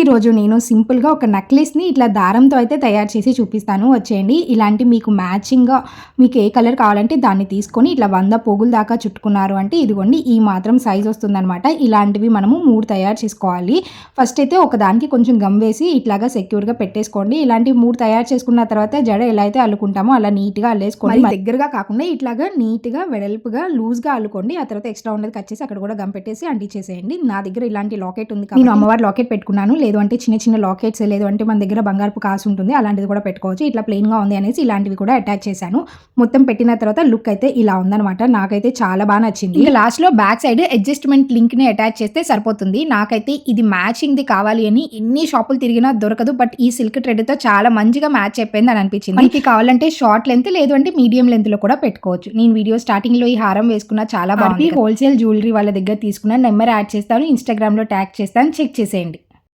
ఈరోజు నేను సింపుల్గా ఒక నెక్లెస్ని ఇట్లా దారంతో అయితే తయారు చేసి చూపిస్తాను. వచ్చేయండి. ఇలాంటి మీకు మ్యాచింగ్గా మీకు ఏ కలర్ కావాలంటే దాన్ని తీసుకొని ఇట్లా వంద పోగుల దాకా చుట్టుకున్నారు అంటే ఇదిగోండి ఈ మాత్రం సైజ్ వస్తుందన్నమాట. ఇలాంటివి మనము మూడు తయారు చేసుకోవాలి. ఫస్ట్ అయితే ఒకదానికి కొంచెం గమ్ వేసి ఇట్లాగా సెక్యూర్గా పెట్టేసుకోండి. ఇలాంటి మూడు తయారు చేసుకున్న తర్వాత జడ ఎలా అయితే అల్లుకుంటామో అలా నీట్గా అల్లేసుకోండి. దగ్గరగా కాకుండా ఇట్లాగా నీట్గా వెడల్పుగా లూజ్గా అల్లుకోండి. ఆ తర్వాత ఎక్స్ట్రా ఉండేది కట్ చేసి అక్కడ కూడా గమ్ పెట్టేసి అంటించేసేయండి. నా దగ్గర ఇలాంటి లాకెట్ ఉంది నేను అమ్మవారి లాకెట్ పెట్టుకున్నాను. లేదు అంటే చిన్న చిన్న లాకెట్స్ లేదు అంటే మన దగ్గర బంగారపు కాసు ఉంటుంది అలాంటిది కూడా పెట్టుకోవచ్చు. ఇట్లా ప్లెయిన్గా ఉంది అనేసి ఇలాంటివి కూడా అటాచ్ చేశాను. మొత్తం పెట్టిన తర్వాత లుక్ అయితే ఇలా ఉందన్నమాట. నాకైతే చాలా బాగా నచ్చింది. ఇంకా లాస్ట్లో బ్యాక్ సైడ్ అడ్జస్ట్మెంట్ లింక్ని అటాచ్ చేస్తే సరిపోతుంది. నాకైతే ఇది మ్యాచింగ్ది కావాలి అని ఎన్ని షాపులు తిరిగినా దొరకదు. బట్ ఈ సిల్క్ థ్రెడ్తో చాలా మంచిగా మ్యాచ్ అయిపోయింది అని అనిపించింది. మనకి కావాలంటే షార్ట్ లెంత్ లేదు అంటే మీడియం లెంత్లో కూడా పెట్టుకోవచ్చు. నేను వీడియో స్టార్టింగ్లో ఈ హారం వేసుకున్నా చాలా బాగుంది హోల్సేల్ జ్యువెలరీ వాళ్ళ దగ్గర తీసుకున్న నెంబర్ యాడ్ చేస్తాను ఇన్స్టాగ్రామ్లో ట్యాగ్ చేస్తాను చెక్ చేసేయండి.